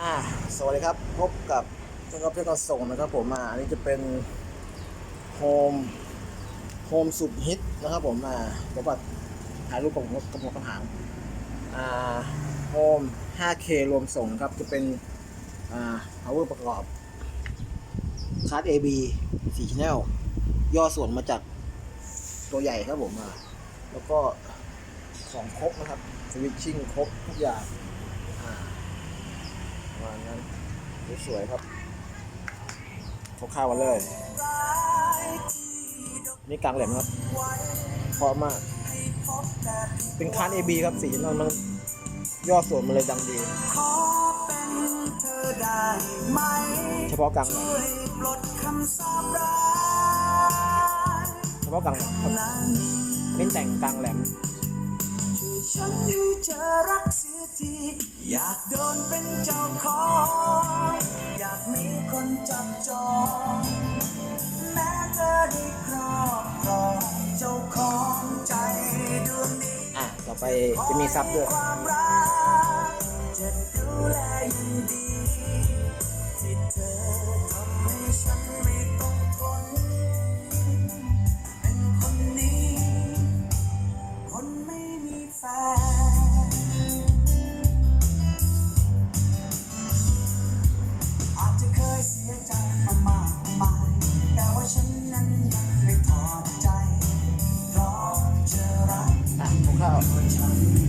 อ่าสวัสดีครับ พบกับช่างกับเพื่อนก็ส่งนะครับผมอ่าอันนี้จะเป็นโฮมโฮมสุดฮิตนะครับผมอ่าผมว่าถ่ายรูปกับผมกับผมกระถางอ่าโฮม 5K รวมส่งนะครับ จะเป็นอ่า power ประกอบคาร์ด AB 4 channel ย่อส่วนมาจากตัวใหญ่ครับผมอ่าแล้วก็ของครบนะครับสวิตชิ่งครบทุกอย่างอ่า ประมาณนั้น สวยครับคร่าวๆกันเลยนี่กลางแหลมครับเพราะมาก เป็นคาน AB ครับสีมันมันย่อส่วนมันเลยดังดี เฉพาะกลางแหลมเฉพาะกลางแหลมครับนั้นนี่แต่งกลางแหลม อยากโดนเป็นเจ้าของ อยากมีคนจับจอง แม้เธอได้ครอบครองเจ้าของใจดวงนี้อะ ต่อไปจะมีซับด้วย ความรักจะดูแลอย่างดี ที่เธอทำให้ฉัน สีมาข้า